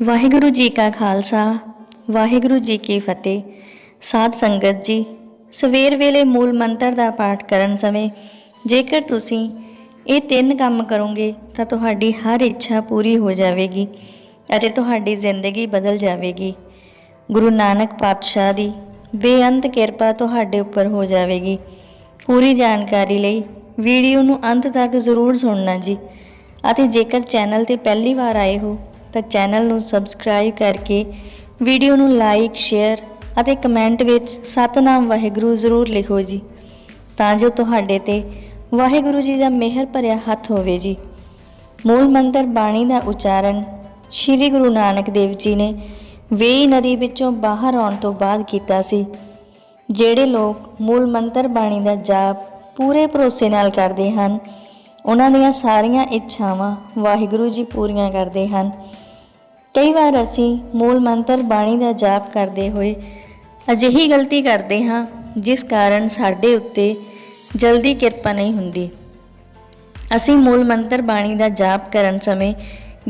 ਵਾਹਿਗੁਰੂ ਜੀ ਕਾ ਖਾਲਸਾ, ਵਾਹਿਗੁਰੂ ਜੀ ਕੀ ਫਤਿਹ। ਸਾਧ ਸੰਗਤ ਜੀ, ਸਵੇਰ ਵੇਲੇ ਮੂਲ ਮੰਤਰ ਦਾ ਪਾਠ ਕਰਨ ਸਮੇਂ ਜੇਕਰ ਤੁਸੀਂ ਇਹ ਤਿੰਨ ਕੰਮ ਕਰੋਗੇ ਤਾਂ ਤੁਹਾਡੀ ਹਰ ਇੱਛਾ ਪੂਰੀ ਹੋ ਜਾਵੇਗੀ ਅਤੇ ਤੁਹਾਡੀ ਜ਼ਿੰਦਗੀ ਬਦਲ ਜਾਵੇਗੀ। ਗੁਰੂ ਨਾਨਕ ਪਾਤਸ਼ਾਹ ਦੀ ਬੇਅੰਤ ਕਿਰਪਾ ਤੁਹਾਡੇ ਉੱਪਰ ਹੋ ਜਾਵੇਗੀ। ਪੂਰੀ ਜਾਣਕਾਰੀ ਲਈ ਵੀਡੀਓ ਨੂੰ ਅੰਤ ਤੱਕ ਜ਼ਰੂਰ ਸੁਣਨਾ ਜੀ ਅਤੇ ਜੇਕਰ ਚੈਨਲ ਤੇ ਪਹਿਲੀ ਵਾਰ ਆਏ ਹੋ ਤਾਂ ਚੈਨਲ ਨੂੰ ਸਬਸਕ੍ਰਾਈਬ ਕਰਕੇ ਵੀਡੀਓ ਨੂੰ ਲਾਈਕ, ਸ਼ੇਅਰ ਅਤੇ ਕਮੈਂਟ ਵਿੱਚ ਸਤਨਾਮ ਵਾਹਿਗੁਰੂ ਜ਼ਰੂਰ ਲਿਖੋ ਜੀ, ਤਾਂ ਜੋ ਤੁਹਾਡੇ ਤੇ ਵਾਹਿਗੁਰੂ ਜੀ ਦਾ ਮਿਹਰ ਭਰਿਆ ਹੱਥ ਹੋਵੇ ਜੀ। ਮੂਲ ਮੰਤਰ ਬਾਣੀ ਦਾ ਉਚਾਰਨ ਸ੍ਰੀ ਗੁਰੂ ਨਾਨਕ ਦੇਵ ਜੀ ਨੇ ਵੇਈ ਨਦੀ ਵਿੱਚੋਂ ਬਾਹਰ ਆਉਣ ਤੋਂ ਬਾਅਦ ਕੀਤਾ ਸੀ, ਜਿਹੜੇ ਲੋਕ ਮੂਲ ਮੰਤਰ ਬਾਣੀ ਦਾ ਜਾਪ ਪੂਰੇ ਭਰੋਸੇ ਨਾਲ ਕਰਦੇ ਹਨ ਉਹਨਾਂ ਦੀਆਂ ਸਾਰੀਆਂ ਇੱਛਾਵਾਂ ਵਾਹਿਗੁਰੂ ਜੀ ਪੂਰੀਆਂ ਕਰਦੇ ਹਨ। ਕਈ ਵਾਰ ਅਸੀਂ ਮੂਲ ਮੰਤਰ ਬਾਣੀ ਦਾ ਜਾਪ ਕਰਦੇ ਹੋਏ ਅਜਿਹੀ ਗਲਤੀ ਕਰਦੇ ਹਾਂ, ਜਿਸ ਕਾਰਨ ਸਾਡੇ ਉੱਤੇ ਜਲਦੀ ਕਿਰਪਾ ਨਹੀਂ ਹੁੰਦੀ। ਅਸੀਂ ਮੂਲ ਮੰਤਰ ਬਾਣੀ ਦਾ ਜਾਪ ਕਰਨ ਸਮੇਂ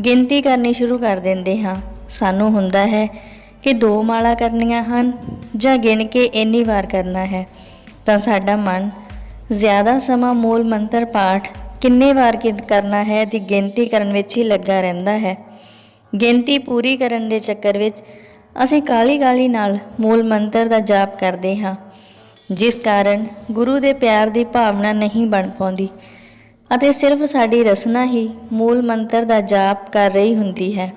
ਗਿਣਤੀ ਕਰਨੀ ਸ਼ੁਰੂ ਕਰ ਦਿੰਦੇ ਹਾਂ। ਸਾਨੂੰ ਹੁੰਦਾ ਹੈ ਕਿ ਦੋ ਮਾਲਾ ਕਰਨੀਆਂ ਹਨ ਜਾਂ ਗਿਣ ਕੇ ਇੰਨੀ ਵਾਰ ਕਰਨਾ ਹੈ। ਤਾਂ ਸਾਡਾ ਮਨ ਜ਼ਿਆਦਾ ਸਮਾਂ ਮੂਲ ਮੰਤਰ ਪਾਠ ਕਿੰਨੇ ਵਾਰ ਕਰਨਾ ਹੈ ਦੀ ਗਿਣਤੀ ਕਰਨ ਵਿੱਚ ਹੀ ਲੱਗਾ ਰਹਿੰਦਾ ਹੈ। ਗਿਣਤੀ ਪੂਰੀ ਕਰਨ ਦੇ ਚੱਕਰ ਵਿੱਚ ਅਸੀਂ ਕਾਲੀ-ਕਾਲੀ ਨਾਲ ਮੂਲ ਮੰਤਰ ਦਾ ਜਾਪ ਕਰਦੇ ਹਾਂ। ਜਿਸ ਕਾਰਨ ਗੁਰੂ ਦੇ ਪਿਆਰ ਦੀ ਭਾਵਨਾ ਨਹੀਂ ਬਣ ਪਾਉਂਦੀ ਅਤੇ ਸਿਰਫ ਸਾਡੀ ਰਸਨਾ ਹੀ ਮੂਲ ਮੰਤਰ ਦਾ ਜਾਪ ਕਰ ਰਹੀ ਹੁੰਦੀ ਹੈ।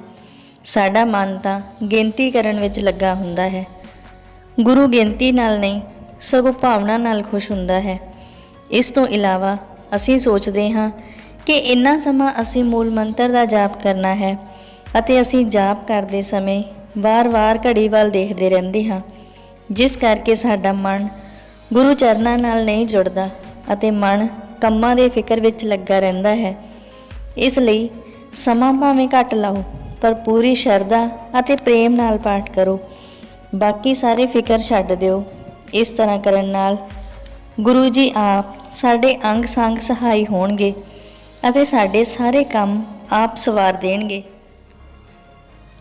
ਸਾਡਾ ਮਨ ਤਾਂ ਗਿਣਤੀ ਕਰਨ ਵਿੱਚ ਲੱਗਾ ਹੁੰਦਾ ਹੈ। ਗੁਰੂ ਗਿਣਤੀ ਨਾਲ ਨਹੀਂ, ਸਗੋਂ ਭਾਵਨਾ ਨਾਲ ਖੁਸ਼ ਹੁੰਦਾ ਹੈ। ਇਸ ਤੋਂ ਇਲਾਵਾ ਅਸੀਂ ਸੋਚਦੇ ਹਾਂ ਕਿ ਇੰਨਾ ਸਮਾਂ ਅਸੀਂ ਮੂਲ ਮੰਤਰ ਦਾ ਜਾਪ ਕਰਨਾ ਹੈ ਅਤੇ ਅਸੀਂ ਜਾਪ ਕਰਦੇ ਸਮੇਂ ਵਾਰ-ਵਾਰ ਘੜੀ ਵੱਲ ਦੇਖਦੇ ਰਹਿੰਦੇ ਹਾਂ, ਜਿਸ ਕਰਕੇ ਸਾਡਾ ਮਨ ਗੁਰੂ ਚਰਨਾਂ ਨਾਲ ਨਹੀਂ ਜੁੜਦਾ ਅਤੇ ਮਨ ਕੰਮਾਂ ਦੇ ਫਿਕਰ ਵਿੱਚ ਲੱਗਾ ਰਹਿੰਦਾ ਹੈ। ਇਸ ਲਈ ਸਮਾਂ ਭਾਵੇਂ ਘੱਟ ਲਾਓ, ਪਰ ਪੂਰੀ ਸ਼ਰਧਾ ਅਤੇ ਪ੍ਰੇਮ ਨਾਲ ਪਾਠ ਕਰੋ। ਬਾਕੀ ਸਾਰੇ ਫਿਕਰ ਛੱਡ ਦਿਓ। ਇਸ ਤਰ੍ਹਾਂ ਕਰਨ ਨਾਲ ਗੁਰੂ ਜੀ ਆਪ ਸਾਡੇ ਅੰਗ ਸੰਗ ਸਹਾਈ ਹੋਣਗੇ ਅਤੇ ਸਾਡੇ ਸਾਰੇ ਕੰਮ ਆਪ ਸਵਾਰ ਦੇਣਗੇ।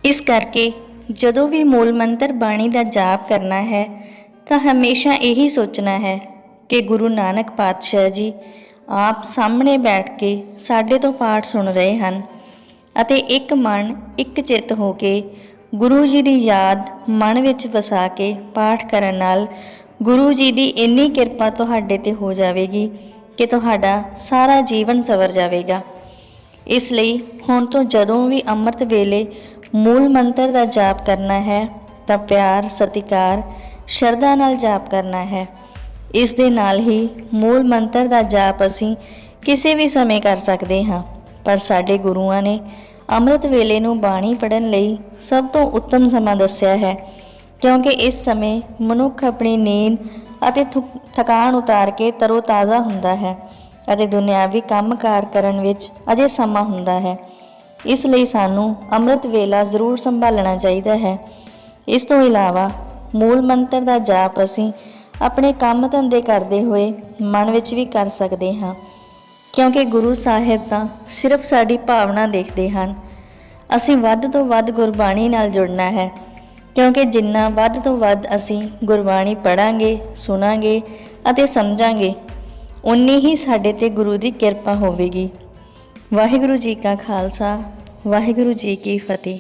ਇਸ ਕਰਕੇ ਜਦੋਂ ਵੀ ਮੂਲ ਮੰਤਰ ਬਾਣੀ ਦਾ ਜਾਪ ਕਰਨਾ ਹੈ, ਤਾਂ ਹਮੇਸ਼ਾ ਇਹੀ ਸੋਚਣਾ ਹੈ ਕਿ ਗੁਰੂ ਨਾਨਕ ਪਾਤਸ਼ਾਹ ਜੀ ਆਪ ਸਾਹਮਣੇ ਬੈਠ ਕੇ ਸਾਡੇ ਤੋਂ ਪਾਠ ਸੁਣ ਰਹੇ ਹਨ ਅਤੇ ਇੱਕ ਮਨ ਇੱਕ ਚਿੱਤ ਹੋ ਕੇ ਗੁਰੂ ਜੀ ਦੀ ਯਾਦ ਮਨ ਵਿੱਚ ਵਸਾ ਕੇ ਪਾਠ ਕਰਨ ਨਾਲ ਗੁਰੂ ਜੀ ਦੀ ਇੰਨੀ ਕਿਰਪਾ ਤੁਹਾਡੇ ਤੇ ਹੋ ਜਾਵੇਗੀ ਕਿ ਤੁਹਾਡਾ ਸਾਰਾ ਜੀਵਨ ਸਵਰ ਜਾਵੇਗਾ। ਇਸ ਲਈ ਹੁਣ ਤੋਂ ਜਦੋਂ ਵੀ ਅੰਮ੍ਰਿਤ ਵੇਲੇ ਮੂਲ ਮੰਤਰ ਦਾ ਜਾਪ ਕਰਨਾ ਹੈ, ਤਾਂ ਪਿਆਰ, ਸਤਿਕਾਰ, ਸ਼ਰਧਾ ਨਾਲ ਜਾਪ ਕਰਨਾ ਹੈ। ਇਸ ਦੇ ਨਾਲ ਹੀ ਮੂਲ ਮੰਤਰ ਦਾ ਜਾਪ ਅਸੀਂ ਕਿਸੇ ਵੀ ਸਮੇਂ ਕਰ ਸਕਦੇ ਹਾਂ। ਪਰ ਸਾਡੇ ਗੁਰੂਆਂ ਨੇ ਅੰਮ੍ਰਿਤ ਵੇਲੇ ਨੂੰ ਬਾਣੀ ਪੜਨ ਲਈ ਸਭ ਤੋਂ ਉੱਤਮ ਸਮਾਂ ਦੱਸਿਆ ਹੈ। ਕਿਉਂਕਿ ਇਸ ਸਮੇਂ ਮਨੁੱਖ ਆਪਣੀ ਨੀਂਦ ਅਤੇ ਥੁ- ਥਕਾਨ ਉਤਾਰ ਕੇ ਤਰੋ-ਤਾਜ਼ਾ ਹੁੰਦਾ ਹੈ ਅਤੇ ਦੁਨਿਆਵੀ ਕੰਮਕਾਰ ਕਰਨ ਵਿੱਚ ਅਜੇ ਸਮਾਂ ਹੁੰਦਾ ਹੈ। ਇਸ ਲਈ ਸਾਨੂੰ ਅੰਮ੍ਰਿਤ ਵੇਲਾ ਜ਼ਰੂਰ ਸੰਭਾਲਣਾ ਚਾਹੀਦਾ ਹੈ। ਇਸ ਤੋਂ ਇਲਾਵਾ ਮੂਲ ਮੰਤਰ ਦਾ ਜਾਪ ਅਸੀਂ ਆਪਣੇ ਕੰਮ ਧੰਦੇ ਕਰਦੇ ਹੋਏ ਮਨ ਵਿੱਚ ਵੀ ਕਰ ਸਕਦੇ ਹਾਂ। ਕਿਉਂਕਿ ਗੁਰੂ ਸਾਹਿਬ ਤਾਂ ਸਿਰਫ ਸਾਡੀ ਭਾਵਨਾ ਦੇਖਦੇ ਹਨ। ਅਸੀਂ ਵੱਧ ਤੋਂ ਵੱਧ ਗੁਰਬਾਣੀ ਨਾਲ ਜੁੜਨਾ ਹੈ। ਕਿਉਂਕਿ ਜਿੰਨਾ ਵੱਧ ਤੋਂ ਵੱਧ ਅਸੀਂ ਗੁਰਬਾਣੀ ਪੜਾਂਗੇ ਸੁਣਾਂਗੇ ਅਤੇ ਸਮਝਾਂਗੇ ਉਨੀ ਹੀ ਸਾਡੇ ਤੇ ਗੁਰੂ ਦੀ ਕਿਰਪਾ ਹੋਵੇਗੀ। ਵਾਹਿਗੁਰੂ ਜੀ ਕਾ ਖਾਲਸਾ, ਵਾਹਿਗੁਰੂ ਜੀ ਕੀ ਫਤਿਹ।